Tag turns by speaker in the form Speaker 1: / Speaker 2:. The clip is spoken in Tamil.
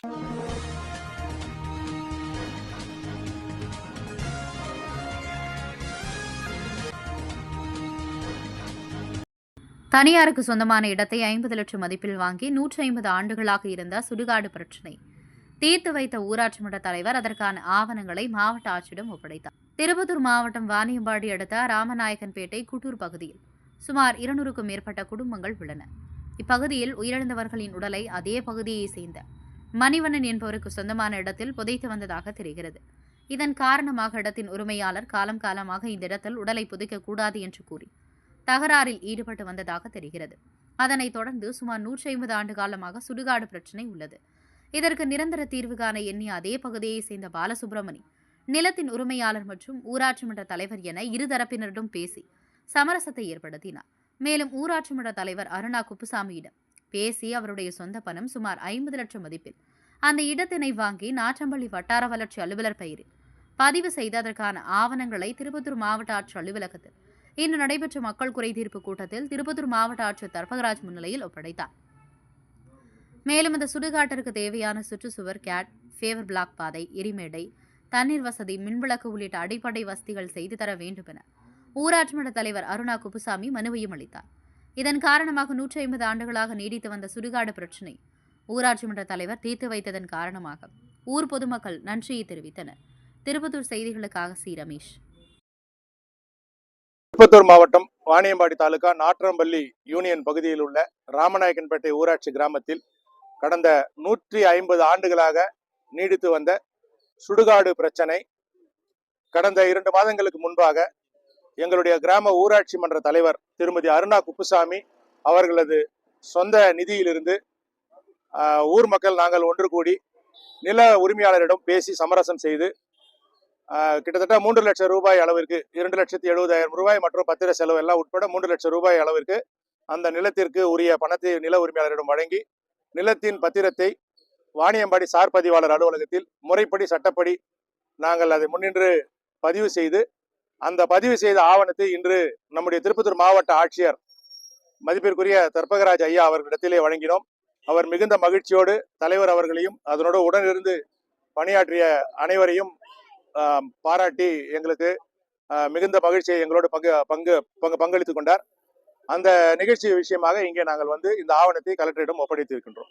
Speaker 1: தனியாருக்கு சொந்தமான இடத்தை ஐம்பது லட்சம் மதிப்பில் வாங்கி நூற்றி ஐம்பது ஆண்டுகளாக இருந்த சுடுகாடு பிரச்சினை. தீர்த்து வைத்த ஊராட்சி மன்ற தலைவர் அதற்கான ஆவணங்களை மாவட்ட ஆட்சியிடம் ஒப்படைத்தார். திருப்பத்தூர் மாவட்டம் வாணியம்பாடி அடுத்த ராமநாயக்கன்பேட்டை குட்டூர் பகுதியில் சுமார் இருநூறுக்கும் மேற்பட்ட குடும்பங்கள் உள்ளன. இப்பகுதியில் உயிரிழந்தவர்களின் உடலை அதே பகுதியை சேர்ந்த மணிவண்ணன் என்பவருக்கு சொந்தமான இடத்தில் புதைத்து வந்ததாக தெரிகிறது. இதன் காரணமாக இடத்தின் உரிமையாளர் காலம் காலமாக இந்த இடத்தில் உடலை புதைக்கக்கூடாது என்று கூறி தகராறில் ஈடுபட்டு வந்ததாக தெரிகிறது. அதனைத் தொடர்ந்து சுமார் நூற்றி ஐம்பது ஆண்டு காலமாக சுடுகாடு பிரச்சினை உள்ளது. இதற்கு நிரந்தர தீர்வு காண எண்ணிய அதே பகுதியைச் சேர்ந்த பாலசுப்ரமணி நிலத்தின் உரிமையாளர் மற்றும் ஊராட்சி மன்ற தலைவர் என இருதரப்பினரிடம் பேசி சமரசத்தை ஏற்படுத்தினார். மேலும் ஊராட்சி மன்ற தலைவர் அருணா குப்புசாமியிடம் பேசி அவருடைய சொந்த பணம் சுமார் ஐம்பது லட்சம் மதிப்பில். அந்த இடத்தினை வாங்கி நாற்றம்பள்ளி வட்டார வளர்ச்சி அலுவலர் பெயரில். பதிவு செய்து அதற்கான ஆவணங்களை திருப்பத்தூர் மாவட்ட ஆட்சி அலுவலகத்தில். இன்று நடைபெற்ற மக்கள் குறை தீர்ப்பு கூட்டத்தில் திருப்பத்தூர் மாவட்ட ஆட்சியர் தர்பகராஜ் முன்னிலையில் ஒப்படைத்தார். மேலும் இந்த சுடுகாட்டிற்கு தேவையான சுற்றுச்சுவர் கேட் ஃபேவர் பிளாக் பாதை எரிமேடை தண்ணீர் வசதி மின்விளக்கு உள்ளிட்ட அடிப்படை வசதிகள் செய்து தர வேண்டும் என ஊராட்சி மன்ற தலைவர் அருணா குப்புசாமி மனுவையும் அளித்தார். இதன் காரணமாக நூற்றி ஐம்பது ஆண்டுகளாக நீடித்து வந்த சுடுகாடு பிரச்சினை ஊராட்சி மன்ற தலைவர் தீர்த்து வைத்ததன் காரணமாக ஊர் பொதுமக்கள் நன்றியை தெரிவித்தனர். திருப்பத்தூர் செய்திகளுக்காக சி. ரமேஷ்.
Speaker 2: திருப்பத்தூர் மாவட்டம் வாணியம்பாடி தாலுகா நாற்றம்பள்ளி யூனியன் பகுதியில் உள்ள ராமநாயக்கன்பேட்டை ஊராட்சி கிராமத்தில் கடந்த நூற்றி ஐம்பது ஆண்டுகளாக நீடித்து வந்த சுடுகாடு பிரச்சனை கடந்த இரண்டு மாதங்களுக்கு முன்பாக எங்களுடைய கிராம ஊராட்சி மன்ற தலைவர் திருமதி அருணா குப்புசாமி அவர்களது சொந்த நிதியிலிருந்து ஊர் மக்கள் நாங்கள் ஒன்று கூடி நில உரிமையாளரிடம் பேசி சமரசம் செய்து கிட்டத்தட்ட மூன்று லட்சம் ரூபாய் அளவிற்கு இரண்டு லட்சத்தி எழுபதாயிரம் ரூபாய் மற்றும் பத்திர செலவு எல்லாம் உட்பட மூன்று லட்சம் ரூபாய் அளவிற்கு அந்த நிலத்திற்கு உரிய பணத்தை நில உரிமையாளரிடம் வழங்கி நிலத்தின் பத்திரத்தை வாணியம்பாடி சார் பதிவாளர் அலுவலகத்தில் முறைப்படி சட்டப்படி நாங்கள் அதை முன்னின்று பதிவு செய்து அந்த பதிவு செய்த ஆவணத்தை இன்று நம்முடைய திருப்பத்தூர் மாவட்ட ஆட்சியர் மதிப்பிற்குரிய தர்பகராஜ் ஐயா அவர்களிடத்திலே வழங்கினோம். அவர் மிகுந்த மகிழ்ச்சியோடு தலைவர் அவர்களையும் அதனோடு உடனிருந்து பணியாற்றிய அனைவரையும் பாராட்டி எங்களுக்கு மிகுந்த மகிழ்ச்சியை எங்களோடு பங்கு பங்கு பங்கு பங்களித்துக் கொண்டார். அந்த நிகழ்ச்சி விஷயமாக இங்கே நாங்கள் வந்து இந்த ஆவணத்தை கலெக்டரிடம் ஒப்படைத்திருக்கின்றோம்.